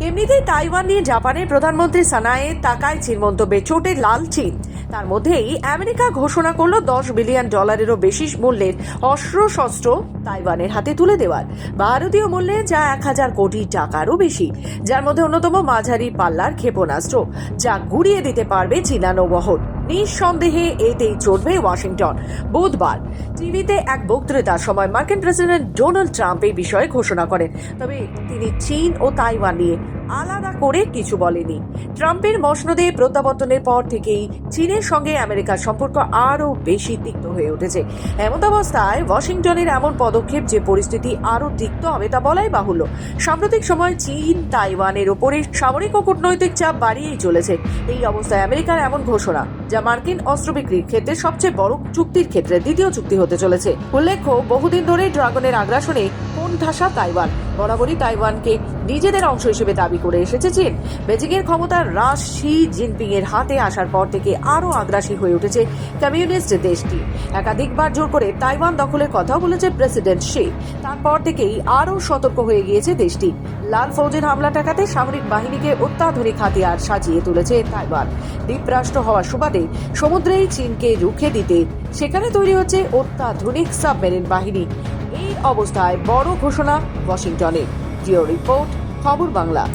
এমনিতেই তাইওয়ান নিয়ে জাপানের প্রধানমন্ত্রী সানায়ে তাকায় চীন মন্তব্যে চোটে লাল চীন। তার মধ্যেই আমেরিকা ঘোষণা করল দশ বিলিয়ন ডলারেরও বেশি মূল্যের অস্ত্র শস্ত্র তাইওয়ানের হাতে তুলে দেওয়ার। ভারতীয় মূল্যে যা এক হাজার কোটি টাকারও বেশি, যার মধ্যে অন্যতম মাঝারি পাল্লার ক্ষেপণাস্ত্র, যা গুড়িয়ে দিতে পারবে চীনা নৌবহর। নিঃসন্দেহে এতেই চড়বে ওয়াশিংটন। বুধবার টিভিতে এক বক্তৃতার সময় মার্কিন প্রেসিডেন্ট ডোনাল্ড ট্রাম্প এই বিষয়ে ঘোষণা করেন। তবে তিনি চীন ও তাইওয়ান নিয়ে আলাদা করে কিছু বলেনি ট্রাম্পের মসনদে প্রত্যাবর্তনের পর থেকেই চীনের সঙ্গে আমেরিকার সম্পর্ক আরও বেশি তিক্ত হয়ে উঠেছে। এমন অবস্থায় ওয়াশিংটনের এমন পদক্ষেপ যে পরিস্থিতি আরও তিক্ত হবে তা বলাই বাহুল্য। সাম্প্রতিক সময় চীন, তাইওয়ানের ওপরে সামরিক ও কূটনৈতিক চাপ বাড়িয়েই চলেছে। এই অবস্থায় আমেরিকার এমন ঘোষণা, যা মার্কিন অস্ত্র বিক্রির ক্ষেত্রে সবচেয়ে বড় চুক্তির ক্ষেত্রে দ্বিতীয় চুক্তি হতে চলেছে। উল্লেখ্য, বহুদিন ধরে ড্রাগনের আগ্রাসনে কোন ঠাসা তাইওয়ান? বরাবরই তাইওয়ানকে নিজেদের অংশ হিসেবে দাবি করে এসেছে চীন। বেজিং এর ক্ষমতার হ্রাস শি জিনপিং এর হাতে আসার পর থেকে আরও আগ্রাসী হয়ে উঠেছে কমিউনিস্ট দেশটি। একাধিকবার জোর করে তাইওয়ান দখলের কথাও বলেছে প্রেসিডেন্ট শি। তারপর থেকেই আরও সতর্ক হয়ে গিয়েছে দেশটি। লাল ফৌজের হামলা ঠেকাতে সামরিক বাহিনীকে অত্যাধুনিক হাতিয়ার সাজিয়ে তুলেছে তাইওয়ান। দ্বীপরাষ্ট্র হওয়ার সুবাদে সমুদ্রেই চীনকে রুখে দিতে সেখানে তৈরি হচ্ছে অত্যাধুনিক সাবমেরিন বাহিনী। এই অবস্থায় বড় ঘোষণা ওয়াশিংটনের। জিও রিপোর্ট খবর বাংলা।